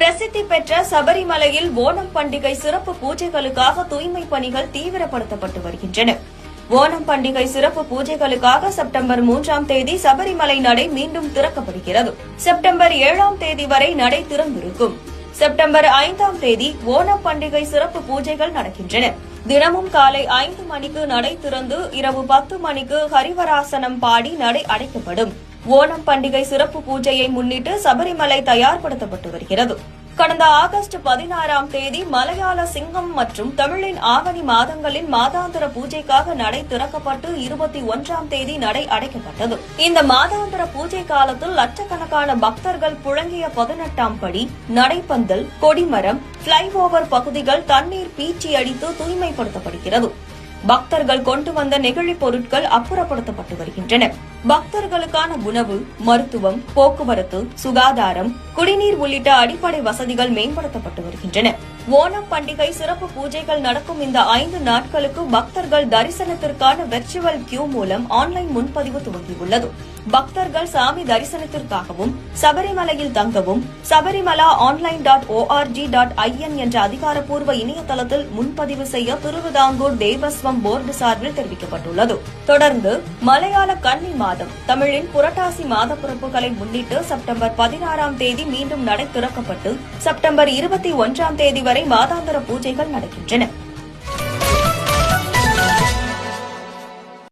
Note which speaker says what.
Speaker 1: பிரசித்தி பெற்ற சபரிமலையில் ஓணம் பண்டிகை சிறப்பு பூஜைகளுக்காக தூய்மை பணிகள் தீவிரப்படுத்தப்பட்டு வருகின்றன. ஓணம் பண்டிகை சிறப்பு பூஜைகளுக்காக செப்டம்பர் மூன்றாம் தேதி சபரிமலை நடை மீண்டும் திறக்கப்படுகிறது. செப்டம்பர் ஏழாம் தேதி வரை நடை திறந்திருக்கும். செப்டம்பர் ஐந்தாம் தேதி ஓணம் பண்டிகை சிறப்பு பூஜைகள் நடக்கின்றன. தினமும் காலை ஐந்து மணிக்கு நடை திறந்து இரவு பத்து மணிக்கு ஹரிவராசனம் பாடி நடை அடைக்கப்படும். ஓணம் பண்டிகை சிறப்பு பூஜையை முன்னிட்டு சபரிமலை தயார்படுத்தப்பட்டு வருகிறது. கடந்த ஆகஸ்ட் பதினாறாம் தேதி மலையாள சிங்கம் மற்றும் தமிழின் ஆவணி மாதங்களின் மாதாந்திர பூஜைக்காக நடை திறக்கப்பட்டு இருபத்தி ஒன்றாம் தேதி நடை அடைக்கப்பட்டது. இந்த மாதாந்திர பூஜை காலத்தில் லட்சக்கணக்கான பக்தர்கள் புழங்கிய பதினெட்டாம் படி நடைப்பந்தல் கொடிமரம் பிளைஓவர் பகுதிகள் தண்ணீர் பீச்சி அடித்து தூய்மைப்படுத்தப்படுகிறது. பக்தர்கள் கொண்டு வந்த நெகிழிப் பொருட்கள் அப்புறப்படுத்தப்பட்டு வருகின்றன. பக்தர்களுக்கான உணவு மருத்துவம் போக்குவரத்து சுகாதாரம் குடிநீர் உள்ளிட்ட அடிப்படை வசதிகள் மேம்படுத்தப்பட்டு வருகின்றன. ஓணம் பண்டிகை சிறப்பு பூஜைகள் நடக்கும் இந்த ஐந்து நாட்களுக்கு பக்தர்கள் தரிசனத்திற்கான வெர்ச்சுவல் கியூ மூலம் ஆன்லைன் முன்பதிவு துவங்கியுள்ளது. பக்தர்கள் சாமி தரிசனத்திற்காகவும் சபரிமலையில் தங்கவும் Sabarimala online dot O R G dot I N என்ற அதிகாரப்பூர்வ இணையதளத்தில் முன்பதிவு செய்ய திருவிதாங்கூர் தேவஸ்வம் போர்டு சார்பில் தெரிவிக்கப்பட்டுள்ளது. தொடர்ந்து மலையாள கன்னி மாதம் தமிழின் புரட்டாசி மாத பிறப்புகளை முன்னிட்டு செப்டம்பர் பதினாறாம் தேதி மீண்டும் நடை திறக்கப்பட்டு செப்டம்பர் இருபத்தி ஒன்றாம் தேதி வரை மாதாந்திர பூஜைகள் நடக்கின்றன.